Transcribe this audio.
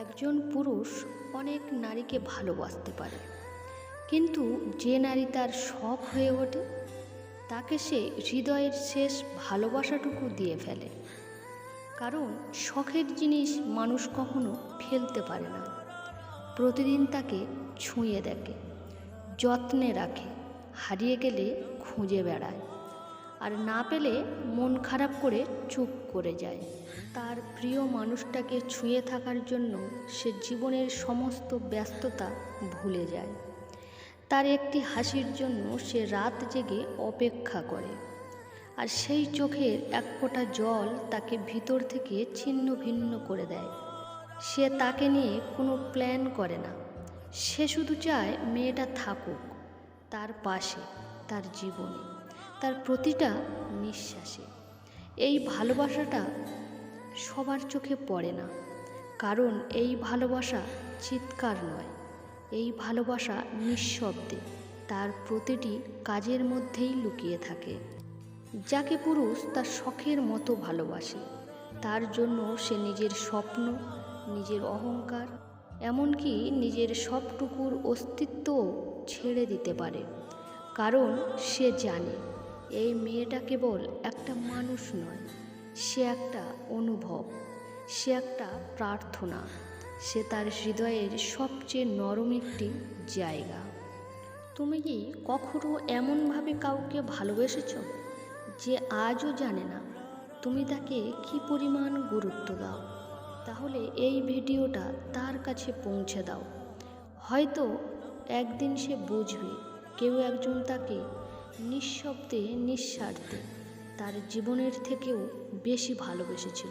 একজন পুরুষ অনেক নারীকে ভালোবাসতে পারে। কিন্তু যে নারী তার শখ হয়ে ওঠে, তাকে সে হৃদয়ের শেষ ভালোবাসাটুকু দিয়ে ফেলে। কারণ শখের জিনিস মানুষ কখনো ফেলতে পারে না। প্রতিদিন তাকে ছুঁয়ে দেখে, যত্নে রাখে, হারিয়ে গেলে খুঁজে বেড়ায়। আর না পেলে মন খারাপ করে চুপ করে যায়। তার প্রিয় মানুষটাকে ছুঁয়ে থাকার জন্য সে জীবনের সমস্ত ব্যস্ততা ভুলে যায়। তার একটি হাসির জন্য সে রাত জেগে অপেক্ষা করে। আর সেই চোখের এক ফোঁটা জল তাকে ভিতর থেকে ছিন্ন ভিন্ন করে দেয়। সে তাকে নিয়ে কোনো প্ল্যান করে না। সে শুধু চায় মেয়েটা থাকুক, তার পাশে, তার জীবনে। তার প্রতিটা নিঃশ্বাসে। এই ভালোবাসাটা সবার চোখে পড়ে না। কারণ এই ভালোবাসা চিৎকার নয়। এই ভালোবাসা নিঃশব্দে তার প্রতিটি কাজের মধ্যেই লুকিয়ে থাকে। যাকে পুরুষ তার শখের মতো ভালোবাসে। তার জন্য সে নিজের স্বপ্ন, নিজের অহংকার, এমনকি নিজের সবটুকুর অস্তিত্বও ছেড়ে দিতে পারে। কারণ সে জানে এই মেয়েটা কেবল একটা মানুষ নয়, সে একটা অনুভব, সে একটা প্রার্থনা, সে তার হৃদয়ের সবচেয়ে নরম একটি জায়গা। তুমি কি কখনো এমনভাবে কাউকে ভালোবেসেছ যে আজও জানে না তুমি তাকে কি পরিমাণ গুরুত্ব দাও? তাহলে এই ভিডিওটা তার কাছে পৌঁছে দাও। হয়তো একদিন সে বুঝবে কেউ একজন তাকে নিঃশব্দে নিঃস্বার্থে তার জীবনের থেকেও বেশি ভালোবেসেছিল।